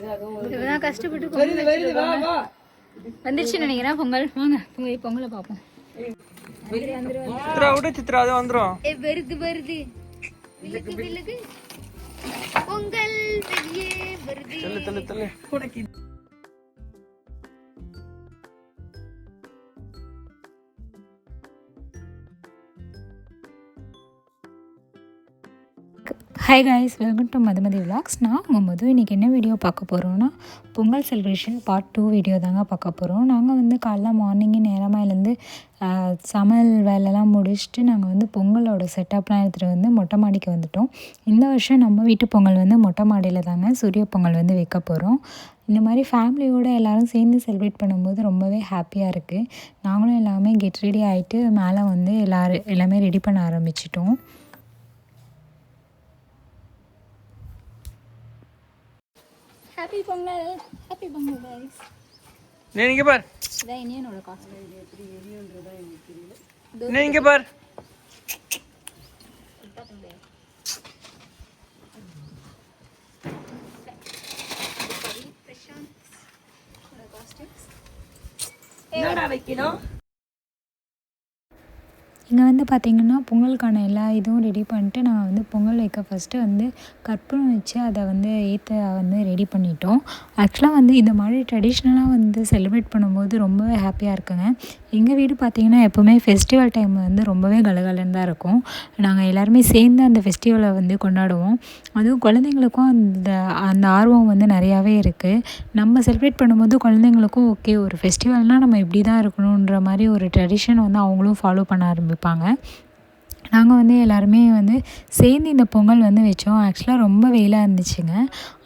இப்பதான் கஷ்டப்பட்டு. வந்துருச்சு நினைக்கிறேன். பொங்கல் வாங்க. போய் பொங்கலை பார்ப்போம். சித்ரா விட சித்ரா அது வந்துடும் ஏ வருது வருது. பொங்கல் வெளியே வருது. தள்ளு தள்ளு தள்ளு. Hi guys welcome to Madhumathi vlogs நான் உங்கள் மது. இன்றைக்கி என்ன வீடியோ பார்க்க போகிறோன்னா Pongal celebration part two video தாங்க பார்க்க போகிறோம் நாங்கள் வந்து காலைல மார்னிங்கே நேரமாக எழுந்து சமையல் வேலைலாம் முடிச்சுட்டு நாங்கள் வந்து பொங்கலோட செட்டப்லாம் எடுத்துகிட்டு வந்து மொட்டை மாடிக்கு வந்துட்டோம். இந்த வருஷம் நம்ம வீட்டு பொங்கல் வந்து மொட்டை மாடியில் தாங்க சூரிய பொங்கல் வந்து வைக்க போகிறோம் இந்த மாதிரி ஃபேமிலியோடு எல்லோரும் சேர்ந்து செலிப்ரேட் பண்ணும்போது ரொம்பவே ஹாப்பியாக இருக்குது நாங்களும் எல்லாமே கெட் ரெடி ஆகிட்டு மேலே வந்து எல்லோரும் எல்லாமே ரெடி பண்ண ஆரம்பிச்சிட்டோம். Happy Pongal happy Pongal guys நீ இங்க பார். இதான் இனியனோட காசு நீ இங்க பார். இங்கே வந்து பார்த்திங்கன்னா பொங்கலுக்கான எல்லா இதுவும் ரெடி பண்ணிட்டு நாங்கள் வந்து பொங்கல் வைக்க ஃபஸ்ட்டு வந்து கற்பூரம் வச்சு அதை வந்து ஏற்ற வந்து ரெடி பண்ணிட்டோம். ஆக்சுவலாக வந்து இந்த மாதிரி ட்ரெடிஷ்னலாக வந்து செலிப்ரேட் பண்ணும்போது ரொம்பவே ஹாப்பியாக இருக்குங்க. எங்கள் வீடு பார்த்திங்கன்னா எப்போவுமே ஃபெஸ்டிவல் டைம் வந்து ரொம்பவே கலகலன்னு தான் இருக்கும். நாங்கள் எல்லாருமே சேர்ந்து அந்த ஃபெஸ்டிவலை வந்து கொண்டாடுவோம். அதுவும் குழந்தைங்களுக்கும் அந்த அந்த ஆர்வம் வந்து நிறையாவே இருக்குது நம்ம செலிப்ரேட் பண்ணும்போது குழந்தைங்களுக்கும் ஓகே ஒரு ஃபெஸ்டிவல்னால் நம்ம இப்படி தான் இருக்கணுன்ற மாதிரி ஒரு ட்ரெடிஷன் வந்து அவங்களும் ஃபாலோ பண்ண இருப்பாங்க. நாங்கள் வந்து எல்லாருமே வந்து சேர்ந்து இந்த பொங்கல் வந்து வச்சோம். ஆக்சுவலாக ரொம்ப வெயிலாக இருந்துச்சுங்க.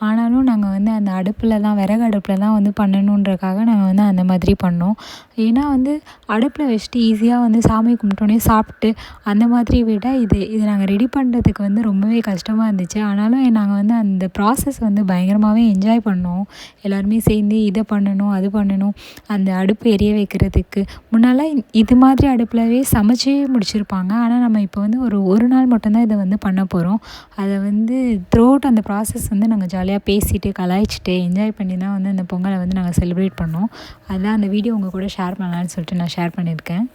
ஆனாலும் நாங்கள் வந்து அந்த அடுப்பில் தான் விறகு அடுப்பில் தான் வந்து பண்ணணுன்றக்காக நாங்கள் வந்து அந்த மாதிரி பண்ணோம். ஏன்னா வந்து அடுப்பில் வச்சுட்டு ஈஸியாக வந்து சாமி கும்பிட்டோன்னே சாப்பிட்டு அந்த மாதிரி விட இது இது நாங்கள் ரெடி பண்ணுறதுக்கு வந்து ரொம்பவே கஷ்டமாக இருந்துச்சு. ஆனாலும் நாங்கள் வந்து அந்த ப்ராசஸ் வந்து பயங்கரமாகவே என்ஜாய் பண்ணோம். எல்லாருமே சேர்ந்து இதை பண்ணணும் அது பண்ணணும் அந்த அடுப்பு எரிய வைக்கிறதுக்கு. முன்னெல்லாம் இது மாதிரி அடுப்பிலவே சமைச்சே முடிச்சிருப்பாங்க. ஆனால் நம்ம இப்போ வந்து ஒரு ஒரு நாள் மட்டும்தான் இதை வந்து பண்ண போகிறோம் அதை வந்து த்ரோட் அந்த ப்ராசஸ் வந்து நாங்கள் ஜாலியாக பேசிட்டு கலாய்ச்சிட்டு என்ஜாய் பண்ணி தான் வந்து அந்த பொங்கலை வந்து நாங்கள் செலிப்ரேட் பண்ணோம். அதான் அந்த வீடியோ உங்கள் கூட ஷேர் பண்ணலான்னு சொல்லிட்டு நான் ஷேர் பண்ணியிருக்கேன்.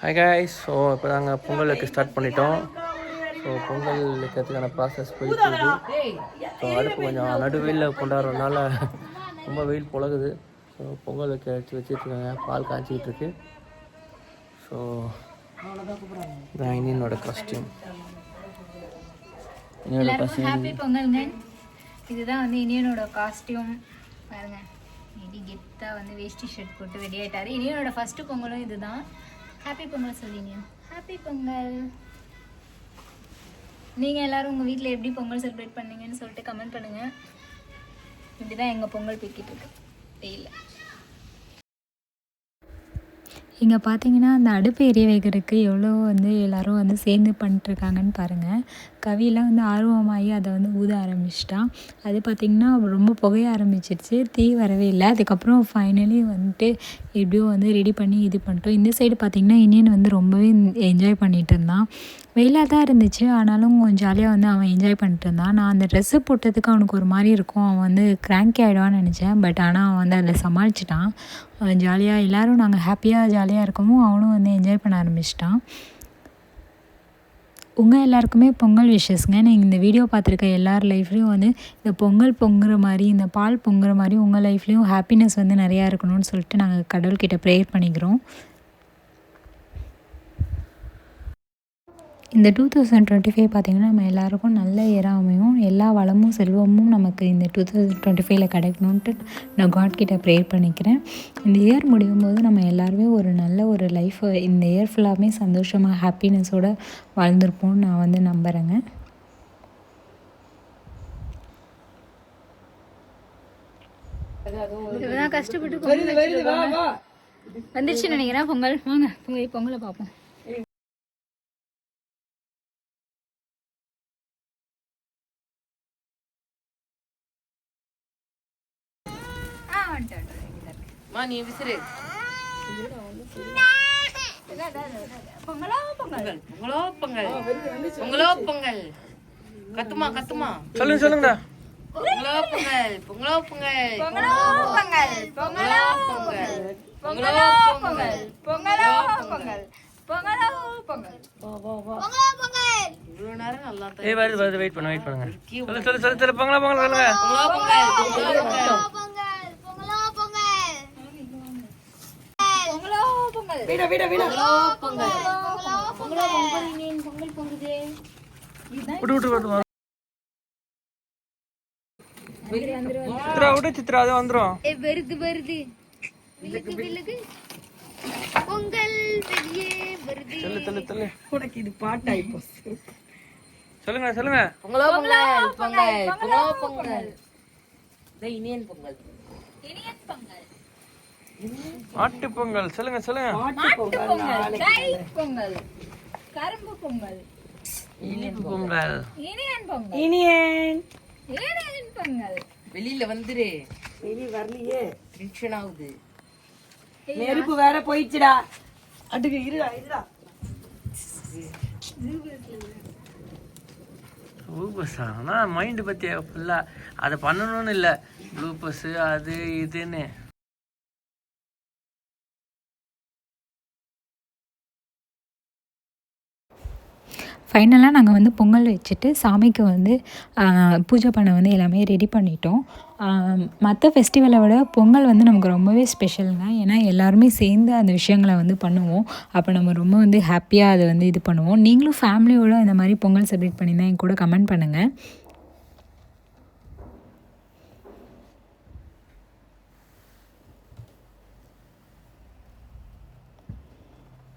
ஹாய் காய்ஸ் ஸோ இப்போ நாங்கள் பொங்கல் வைக்க ஸ்டார்ட் பண்ணிட்டோம். ஸோ பொங்கல் வைக்கிறதுக்கான ப்ராசஸ் போயிட்டு ஸோ அடுப்பு கொஞ்சம் நடுவெயிலில் கொண்டாடுறதுனால ரொம்ப வெயில் புழகுது. ஸோ பொங்கல் வைக்க வச்சு வச்சுருக்காங்க பால் காய்ச்சிக்கிட்டு இருக்கு. ஸோ இதான் இனியனோட காஸ்டியூம் இனியோட காஸ்டியூம் ஹாப்பி பொங்கல்ங்க இதுதான் வந்து இனியனோட காஸ்டியூம் பாருங்க இடி கெத்தாக வந்து வேஷ்டி ஷர்ட் போட்டு ரெடி ஆயிட்டாரு இனியனோட ஃபர்ஸ்ட் பொங்கலும் இதுதான் ஹாப்பி பொங்கல் சொல்லிங்க ஹாப்பி பொங்கல் நீங்கள் எல்லாரும் உங்கள் வீட்டில் எப்படி பொங்கல் செலிப்ரேட் பண்ணீங்கன்னு சொல்லிட்டு கமெண்ட் பண்ணுங்கள் இப்படி தான் எங்கள் பொங்கல் போய்கிட்டு இருக்கு வெயிலில் இங்கே பார்த்தீங்கன்னா அந்த அடுப்பு எரிய வைக்கிறதுக்கு எவ்வளோ வந்து எல்லோரும் வந்து சேர்ந்து பண்ணிட்டுருக்காங்கன்னு பாருங்கள் கவிலாம் வந்து ஆர்வமாகி அதை வந்து ஊத ஆரம்பிச்சிட்டான் அது பார்த்திங்கன்னா ரொம்ப புகைய ஆரம்பிச்சிருச்சு. தீ வரவே இல்லை. அதுக்கப்புறம் ஃபைனலி வந்துட்டு எப்படியோ வந்து ரெடி பண்ணி இது பண்ணிட்டோம் இந்த சைடு பார்த்திங்கன்னா இனியன் வந்து ரொம்பவே என்ஜாய் பண்ணிகிட்டு இருந்தான். வெயிலாக தான் இருந்துச்சு. ஆனாலும் கொஞ்சம் ஜாலியாக வந்து அவன் என்ஜாய் பண்ணிட்டு இருந்தான். நான் அந்த ட்ரெஸ்ஸு போட்டதுக்கு அவனுக்கு ஒரு மாதிரி இருக்கும். அவன் வந்து கிராங்கி ஆகிடுவான்னு நினச்சேன். பட் ஆனால் அவன் வந்து அதில் சமாளிச்சிட்டான். அவன் ஜாலியாக எல்லோரும் நாங்கள் ஹாப்பியாக ஜாலியாக இருக்கவும் அவனும் வந்து என்ஜாய் பண்ண ஆரம்பிச்சிட்டான். உங்கள் எல்லாருக்குமே பொங்கல் விஷஸ்ங்க நீங்கள் இந்த வீடியோ பார்த்துருக்க எல்லார் லைஃப்லேயும் வந்து இந்த பொங்கல் பொங்குற மாதிரி இந்த பால் பொங்குற மாதிரி உங்கள் லைஃப்லேயும் ஹாப்பினஸ் வந்து நிறையா இருக்கணும்னு சொல்லிட்டு நாங்கள் கடவுள்கிட்ட ப்ரேயர் பண்ணிக்கிறோம். இந்த டூ தௌசண்ட் டுவெண்ட்டி ஃபைவ் பார்த்திங்கன்னா நம்ம எல்லாருக்கும் நல்ல இயராக அமையும். எல்லா வளமும் செல்வமும் நமக்கு இந்த டூ தௌசண்ட் டுவெண்ட்டி ஃபைவ்ல கிடைக்கணுன்ட்டு நான் காட் கிட்ட ப்ரேயர் பண்ணிக்கிறேன். இந்த இயர் முடியும் போது நம்ம எல்லாருமே ஒரு நல்ல ஒரு லைஃப் இந்த இயர் ஃபுல்லாமே சந்தோஷமாக ஹாப்பினஸோடு வாழ்ந்திருப்போம்னு நான் வந்து நம்புகிறேங்க கஷ்டப்பட்டு பொங்கல் வச்சிருக்காங்க. வந்துருச்சு நினைக்கிறேன் பொங்கல் வாங்க போய் பொங்கலை பார்ப்போம். மா நீ விசிறு பொங்கலோ பொங்கல் பொங்கலோ பொங்கல் கத்துமா கத்துமா சொல்லுங்க சொல்லுங்கடா பொங்கலோ பொங்கல் பொங்கலோ பொங்கல் பொங்கலோ பொங்கல் பொங்கலோ பொங்கல் பொங்கலோ பொங்கல் பொங்கலோ பொங்கல் பொங்கலோ பொங்கல் இவ்வளவு நேரம் நல்லா ஏய் வருது வருது வெயிட் பண்ணு வெயிட் பண்ணுங்க சொல்லு சொல்லு சொல்லு பொங்கலா பொங்கல் சொல்லுங்க பொங்கலோ பொங்கல் பொங்கலோ பொங்கல் பொங்கலோ பொங்கல் பொங்கலோ பொங்கல் விட்டு விட்டு விட்டு வரும். சித்ரா விடு சித்ரா அது வந்துரும். ஏ வருது பொங்கல் வெளியே வருது. சொல்லு உனக்கு இது பாட்டாய் போச்சு சொல்லுங்க சொல்லுங்க. பொங்கலோ பொங்கல் பொங்கல் பொங்கலோ இனியன் பொங்கல். இனியன் பொங்கல். மாட்டு பொங்கல் சொல்லுங்க சொல்லுங்க. மாட்டு பொங்கல் தை பொங்கல் கரும்பு பொங்கல். இனிப்பு பொங்கல். இனியன் பொங்கல். இனியன். இனியன் பொங்கல். வெளியில வந்துரு. வரலையே. டென்ஷன் ஆகுது. நெருப்பு வேற போயிடுச்சுடா. அடுக்கு இருடா இருடா. ப்ளூபஸ்ஸா ஆனால் மைண்டு பற்றி ஃபுல்லாக அதை பண்ணணும்னு இல்லை. ப்ளூபஸ்ஸு அது இதுன்னு. ஃபைனலாக நாங்கள் வந்து பொங்கல் வச்சுட்டு சாமிக்கு வந்து பூஜை பண்ண வந்து எல்லாமே ரெடி பண்ணிட்டோம். மற்ற ஃபெஸ்டிவலை விட பொங்கல் வந்து நமக்கு ரொம்பவே ஸ்பெஷலுங்க ஏன்னா எல்லாருமே சேர்ந்து அந்த விஷயங்களை வந்து பண்ணுவோம். அப்போ நம்ம ரொம்ப வந்து ஹாப்பியாக அதை வந்து இது பண்ணுவோம். நீங்களும் ஃபேமிலியோடு இந்த மாதிரி பொங்கல் செலிப்ரேட் பண்ணியிருந்தா என் கூட கமெண்ட் பண்ணுங்கள் இல்லை நான் விளக்கு வா இதா ஒரு அட்ரா ஏத்துறோம் ஏத்தா வீடியோ எடுங்க அம்மாவா வைப்பு இது அதனால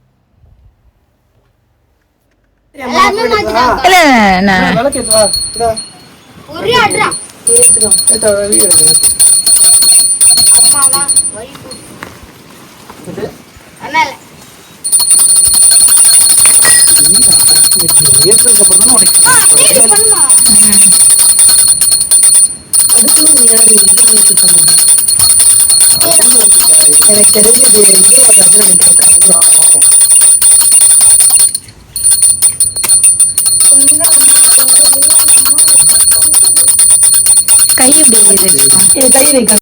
ஏத்துறதுக்கு அப்புறம் தான் உனக்கு பண்ணுமா அடுத்து நீ யாரு இது வச்சு சொன்னீங்க எனக்கு தெரிஞ்சு இது விஜயராஜ் நினைக்கிறேன் கை எப்படி இது கை வைக்க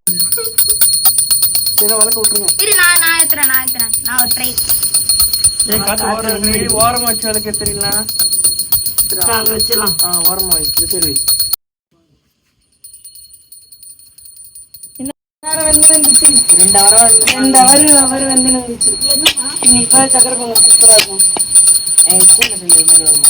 வளர்க்க விட்டுருங்க. இரு நான் நான் ஏத்துறேன் நான் ஏத்துறேன். நான் ஒரு ட்ரை ஓரம் வச்சு விளக்க தெரியல வச்சிடலாம் ஆ ஓரமாக வச்சு சரி ரெண்டு வாரம் ரெண்டு அவர் அவர் வந்து வந்துச்சு நீ இப்போ சக்கரை பொங்கல் சூப்பராக இருக்கும். என் ஸ்கூல்ல செஞ்ச மாதிரி வருமா?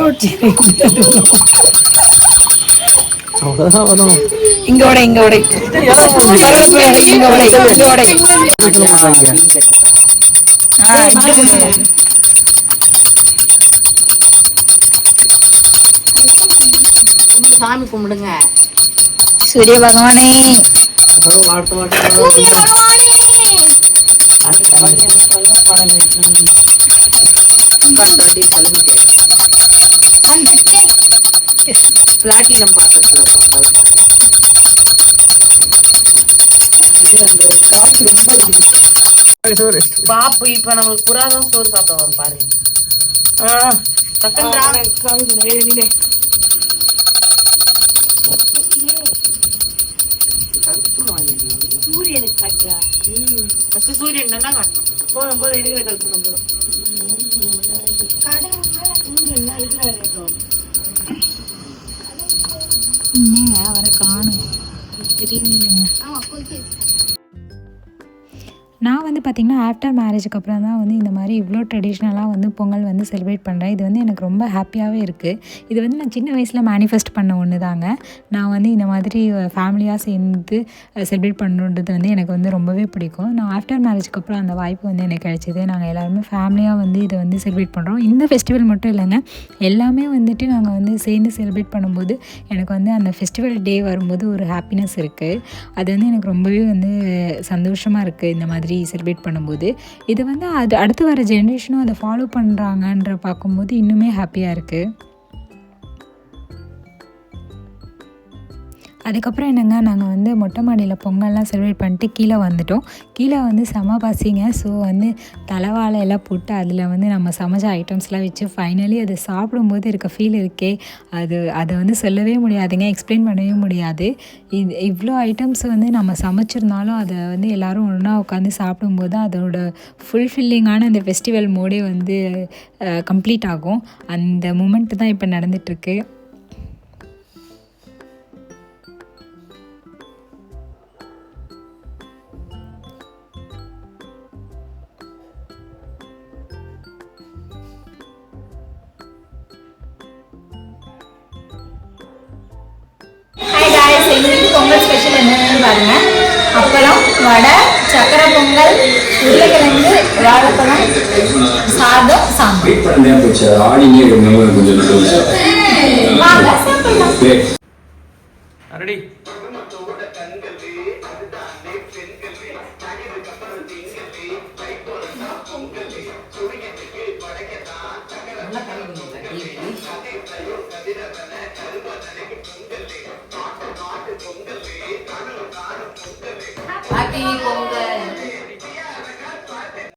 வச்சு அவ்வளோதான் வரும் இங்க உடை இங்க உடை இங்க உடை இங்க உடை சொல்ல மாட்டாங்க ஆ, இப்படி பிளாட்டினம் பாத்திரத்துல பாப்பு இப்ப நம்மளுக்கு புறாதான் சோறு சாப்பிட வரும் பாருங்க. சூரியனுக்கு காட்டுறா. ஃபர்ஸ்ட் சூரியன் தானே காட்டும் போதும் போதும் இருக்கிற கல்பனை போதும் என்னங்க அவரை காணும். தெரியலைங்க நான் வந்து பார்த்திங்கன்னா ஆஃப்டர் மேரேஜுக்கு அப்புறம் தான் வந்து இந்த மாதிரி இவ்வளோ ட்ரெடிஷ்னலாக வந்து பொங்கல் வந்து செலிப்ரேட் பண்ணுறேன் இது வந்து எனக்கு ரொம்ப ஹாப்பியாகவே இருக்குது இது வந்து நான் சின்ன வயசில் மேனிஃபெஸ்ட் பண்ண ஒன்று தாங்க நான் வந்து இந்த மாதிரி ஃபேமிலியாக சேர்ந்து செலிப்ரேட் பண்ணுன்றது வந்து எனக்கு வந்து ரொம்பவே பிடிக்கும். நான் ஆஃப்டர் மேரேஜுக்கு அப்புறம் அந்த வாய்ப்பு வந்து எனக்கு கிடைச்சிது. நாங்கள் எல்லாருமே ஃபேமிலியாக வந்து இதை வந்து செலிப்ரேட் பண்ணுறோம் இந்த ஃபெஸ்டிவல் மட்டும் இல்லைங்க. எல்லாமே வந்துட்டு நாங்கள் வந்து சேர்ந்து செலிப்ரேட் பண்ணும்போது எனக்கு வந்து அந்த ஃபெஸ்டிவல் டே வரும்போது ஒரு ஹாப்பினஸ் இருக்குது அது வந்து எனக்கு ரொம்பவே வந்து சந்தோஷமாக இருக்குது இந்த மாதிரி மாதிரி செலிப்ரேட் பண்ணும்போது இது வந்து அது அடுத்து வர ஜென்ரேஷனும் அதை ஃபாலோ பண்ணுறாங்கன்ற பார்க்கும்போது இன்னுமே ஹாப்பியாக இருக்குது அதுக்கப்புறம் என்னங்க நாங்கள் வந்து மொட்டை மாடியில் பொங்கல்லாம் செலிப்ரேட் பண்ணிட்டு கீழே வந்துட்டோம். கீழே வந்து செம பசிங்க. ஸோ வந்து தலைவாழையெல்லாம் போட்டு அதில் வந்து நம்ம சமைச்ச ஐட்டம்ஸ்லாம் வச்சு ஃபைனலி அது சாப்பிடும்போது இருக்க ஃபீல் இருக்கே. அது அதை வந்து சொல்லவே முடியாதுங்க எக்ஸ்பிளைன் பண்ணவே முடியாது. இது இவ்வளோ ஐட்டம்ஸ் வந்து நம்ம சமைச்சிருந்தாலும் அதை வந்து எல்லோரும் ஒன்றா உட்காந்து சாப்பிடும்போது அதோட ஃபுல்ஃபில்லிங்கான அந்த ஃபெஸ்டிவல் மோடே வந்து கம்ப்ளீட் ஆகும். அந்த மூமெண்ட்டு தான் இப்போ நடந்துகிட்ருக்கு பாருங்க. அப்பளம் வடை சக்கரை பொங்கல் உருளைக்கிழங்கு வாழைப்பழம் சாதம் சாம்பார். வெயிட் பண்ணதே பொங்கல்.